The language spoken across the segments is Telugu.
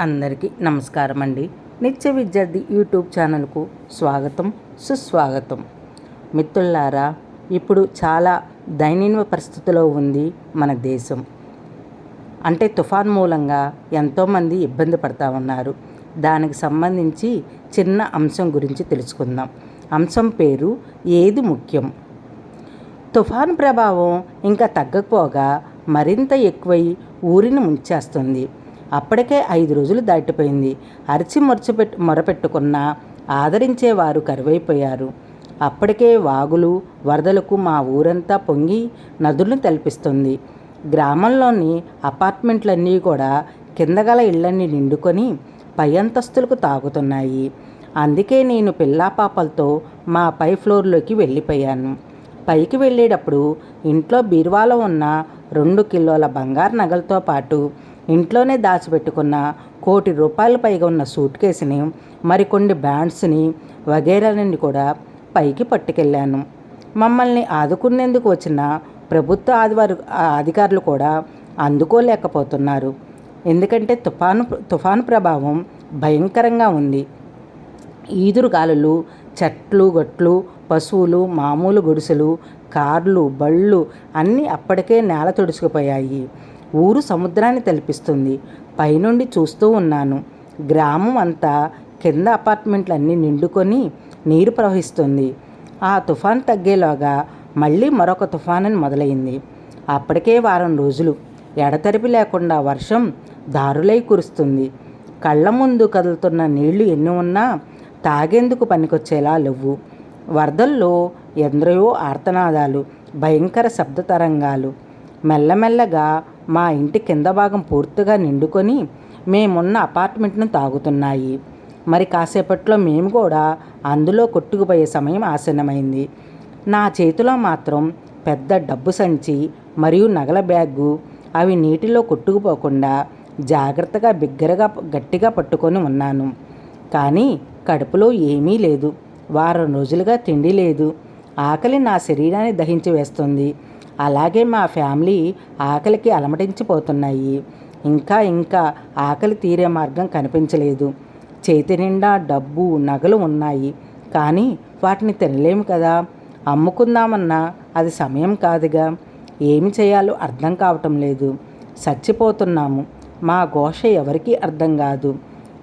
అందరికీ నమస్కారం అండి నిత్య విద్యార్థి యూట్యూబ్ ఛానల్కు స్వాగతం సుస్వాగతం. మిత్రులారా ఇప్పుడు చాలా దయనీయ పరిస్థితిలో ఉంది మన దేశం. అంటే తుఫాన్ మూలంగా ఎంతోమంది ఇబ్బంది పడతా ఉన్నారు. దానికి సంబంధించి చిన్న అంశం గురించి తెలుసుకుందాం. అంశం పేరు ఏది ముఖ్యం? తుఫాన్ ప్రభావం ఇంకా తగ్గకపోగా మరింత ఎక్కువై ఊరిని ముంచేస్తుంది. అప్పటికే ఐదు రోజులు దాటిపోయింది. అరిచి మొరచిపెట్టు మొరపెట్టుకున్న ఆదరించేవారు కరువైపోయారు. అప్పటికే వాగులు వరదలకు మా ఊరంతా పొంగి నదులను తలపిస్తుంది. గ్రామంలోని అపార్ట్మెంట్లన్నీ కూడా కిందగల ఇళ్ళన్నీ నిండుకొని పై అంతస్తులకు తాగుతున్నాయి అందుకే నేను పిల్లాపాపలతో మా పై ఫ్లోర్లోకి వెళ్ళిపోయాను. పైకి వెళ్ళేటప్పుడు ఇంట్లో బీరువాలో ఉన్న రెండు కిలోల బంగారు నగలతో పాటు ఇంట్లోనే దాచిపెట్టుకున్న కోటి రూపాయల పైగా ఉన్న సూట్ కేసుని మరికొన్ని బ్యాండ్స్ని వగేరాలని కూడా పైకి పట్టుకెళ్ళాను. మమ్మల్ని ఆదుకునేందుకు వచ్చిన ప్రభుత్వ ఆదివారు అధికారులు కూడా అందుకోలేకపోతున్నారు. ఎందుకంటే తుఫాను తుఫాను ప్రభావం భయంకరంగా ఉంది. ఈదురుగాలులు చెట్లు గట్లు పశువులు మామూలు గుడిసెలు కార్లు బళ్ళు అన్నీ అప్పటికే నేల తుడుచుకుపోయాయి. ఊరు సముద్రాన్ని తలపిస్తుంది. పైనుండి చూస్తూ ఉన్నాను. గ్రామం అంతా కింద అపార్ట్మెంట్లన్నీ నిండుకొని నీరు ప్రవహిస్తుంది. ఆ తుఫాన్ తగ్గేలోగా మళ్ళీ మరొక తుఫాన్ మొదలైంది. అప్పటికే వారం రోజులు. ఎడతెరిపి లేకుండా వర్షం దారులై కురుస్తుంది. కళ్ళ ముందు కదులుతున్న నీళ్ళు ఎన్ని ఉన్నా తాగేందుకు పనికొచ్చేలా లేవు. వరదల్లో ఎందరో ఆర్తనాదాలు భయంకర శబ్ద తరంగాలు. మెల్లమెల్లగా మా ఇంటి కింద భాగం పూర్తిగా నిండుకొని మేమున్న అపార్ట్మెంట్ను తాగుతున్నాయి. మరి కాసేపట్లో మేము కూడా అందులో కొట్టుకుపోయే సమయం ఆసన్నమైంది. నా చేతిలో మాత్రం పెద్ద డబ్బు సంచి మరియు నగల బ్యాగు అవి నీటిలో కొట్టుకుపోకుండా జాగ్రత్తగా బిగ్గరగా గట్టిగా పట్టుకొని ఉన్నాను. కానీ కడుపులో ఏమీ లేదు. వారం రోజులుగా తిండి లేదు. ఆకలి నా శరీరాన్ని దహించి వేస్తుంది. అలాగే మా ఫ్యామిలీ ఆకలికి అలమటించిపోతున్నాయి. ఇంకా ఇంకా ఆకలి తీరే మార్గం కనిపించలేదు. చేతి నిండా డబ్బు నగలు ఉన్నాయి. కానీ వాటిని తినలేము కదా. అమ్ముకుందామన్నా అది సమయం కాదుగా. ఏమి చేయాలో అర్థం కావటం లేదు. చచ్చిపోతున్నాము. మా ఘోష ఎవరికీ అర్థం కాదు.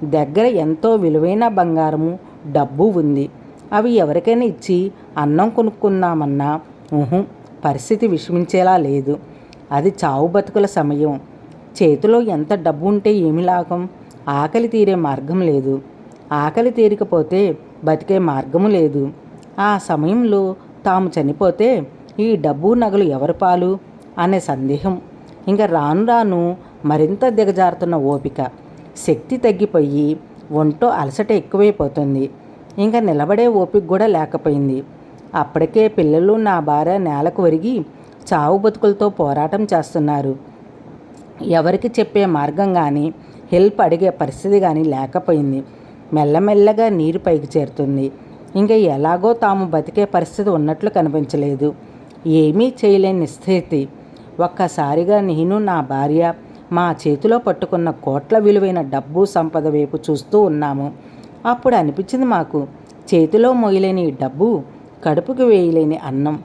దగ్గర ఎంతో విలువైన బంగారము డబ్బు ఉంది. అవి ఎవరికైనా ఇచ్చి అన్నం కొనుక్కుందామన్నా. ఊహు. పరిస్థితి విషమించేలా లేదు. అది చావు బతుకుల సమయం. చేతిలో ఎంత డబ్బు ఉంటే ఏమి లాభం? ఆకలి తీరే మార్గం లేదు. ఆకలి తీరికపోతే బతికే మార్గము లేదు. ఆ సమయంలో తాము చనిపోతే ఈ డబ్బు నగలు ఎవరి పాలు? అనే సందేహం. ఇంకా రాను రాను మరింత దిగజారుతున్న ఓపిక. శక్తి తగ్గిపోయి ఒంటో అలసట ఎక్కువైపోతుంది. ఇంకా నిలబడే ఓపిక కూడా లేకపోయింది. అప్పటికే పిల్లలు నా భార్య నేలకు ఒరిగి చావు బతుకులతో పోరాటం చేస్తున్నారు. ఎవరికి చెప్పే మార్గం కానీ హెల్ప్ అడిగే పరిస్థితి కానీ లేకపోయింది. మెల్లమెల్లగా నీరు పైకి చేరుతుంది. ఇంకా ఎలాగో తాము బతికే పరిస్థితి ఉన్నట్లు కనిపించలేదు. ఏమీ చేయలేని స్థితి. ఒక్కసారిగా నేను నా భార్య మా చేతిలో పట్టుకున్న కోట్ల విలువైన డబ్బు సంపద వైపు చూస్తూ ఉన్నాము. అప్పుడు అనిపించింది మాకు చేతిలో మొయ్యలేని డబ్బు కడుపుకి వేయలేని అన్నం.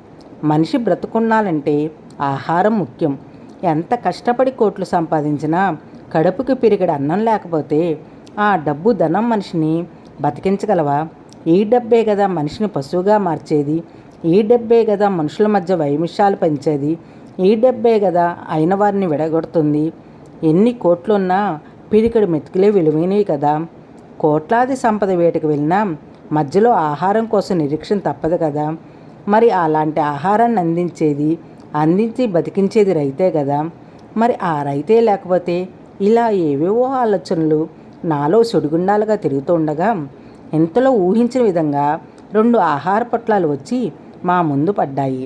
మనిషి బ్రతుకున్నాలంటే ఆహారం ముఖ్యం. ఎంత కష్టపడి కోట్లు సంపాదించినా కడుపుకి పెరిగడి అన్నం లేకపోతే ఆ డబ్బు ధనం మనిషిని బతికించగలవా? ఈ డబ్బే కదా మనిషిని పశువుగా మార్చేది. ఈ డబ్బే కదా మనుషుల మధ్య వైమిషాలు పెంచేది. ఈ డబ్బే కదా అయిన వారిని విడగొడుతుంది. ఎన్ని కోట్లున్నా పిరికడు మెతుకులే విలువైనవి కదా. కోట్లాది సంపద వేటకు వెళ్ళినా మధ్యలో ఆహారం కోసం నిరీక్షణ తప్పదు కదా. మరి అలాంటి ఆహారాన్ని అందించేది అందించి బతికించేది రైతే కదా. మరి ఆ రైతే లేకపోతే ఇలా ఏవేవో ఆలోచనలు నాలో సుడిగుండాలుగా తిరుగుతూ ఉండగా ఇంతలో ఊహించిన విధంగా రెండు ఆహార పొట్లాలు వచ్చి మా ముందు పడ్డాయి.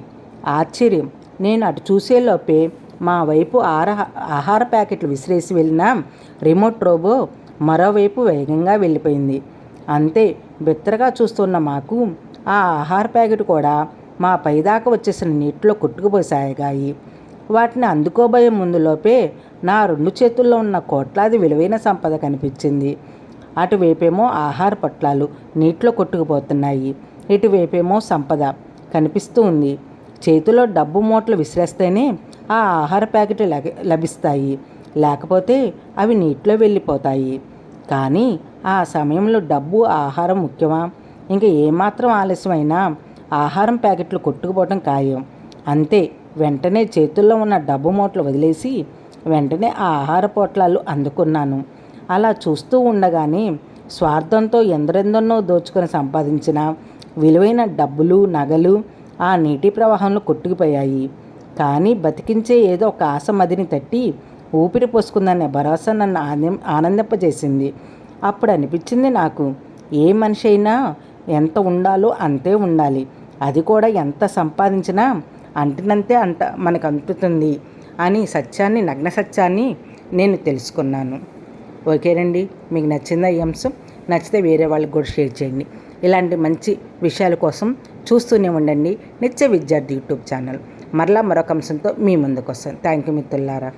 ఆశ్చర్యం! నేను అటు చూసేలోపే మా వైపు ఆర ఆహార ప్యాకెట్లు విసిరేసి వెళ్ళిన రిమోట్ రోబో మరోవైపు వేగంగా వెళ్ళిపోయింది. అంతే బిత్తరగా చూస్తున్న మాకు ఆ ఆహార ప్యాకెట్ కూడా మా పైదాకా వచ్చేసిన నీటిలో కొట్టుకుపోసాగాయి వాటిని అందుకోబోయే ముందులోపే నా రెండు చేతుల్లో ఉన్న కోట్లాది విలువైన సంపద కనిపించింది. అటువైపేమో ఆహార పొట్లాలు నీటిలో కొట్టుకుపోతున్నాయి. ఇటువైపేమో సంపద కనిపిస్తూ ఉంది. చేతిలో డబ్బు మూటలు విసిరేస్తేనే ఆ ఆహార ప్యాకెట్లు లభిస్తాయి. లేకపోతే అవి నీటిలో వెళ్ళిపోతాయి. కానీ ఆ సమయంలో డబ్బు ఆహారం ముఖ్యమా? ఇంకా ఏమాత్రం ఆలస్యమైనా ఆహారం ప్యాకెట్లు కొట్టుకుపోవటం ఖాయం. అంతే వెంటనే చేతుల్లో ఉన్న డబ్బు మూటలు వదిలేసి వెంటనే ఆ ఆహార పొట్లాలు అందుకున్నాను. అలా చూస్తూ ఉండగానే స్వార్థంతో ఎందరెందరినో దోచుకొని సంపాదించిన విలువైన డబ్బులు నగలు ఆ నీటి ప్రవాహంలో కొట్టుకుపోయాయి. కానీ బతికించే ఏదో ఒక ఆశ మదిని తట్టి ఊపిరి పోసుకుందనే భరోసా నన్ను ఆనంద ఆనందింపజేసింది. అప్పుడు అనిపించింది నాకు ఏ మనిషి అయినా ఎంత ఉండాలో అంతే ఉండాలి. అది కూడా ఎంత సంపాదించినా అంటినంతే అంట మనకు అంటుతుంది అని సత్యాన్ని నగ్న సత్యాన్ని నేను తెలుసుకున్నాను. ఓకేనండి మీకు నచ్చిందా ఈ అంశం? నచ్చితే వేరే వాళ్ళకి కూడా షేర్ చేయండి. ఇలాంటి మంచి విషయాల కోసం చూస్తూనే ఉండండి. నిత్య విద్యార్థి యూట్యూబ్ ఛానల్. మరలా మరొక అంశంతో మీ ముందుకు వస్తాను. థ్యాంక్ యూ మిత్రులారా.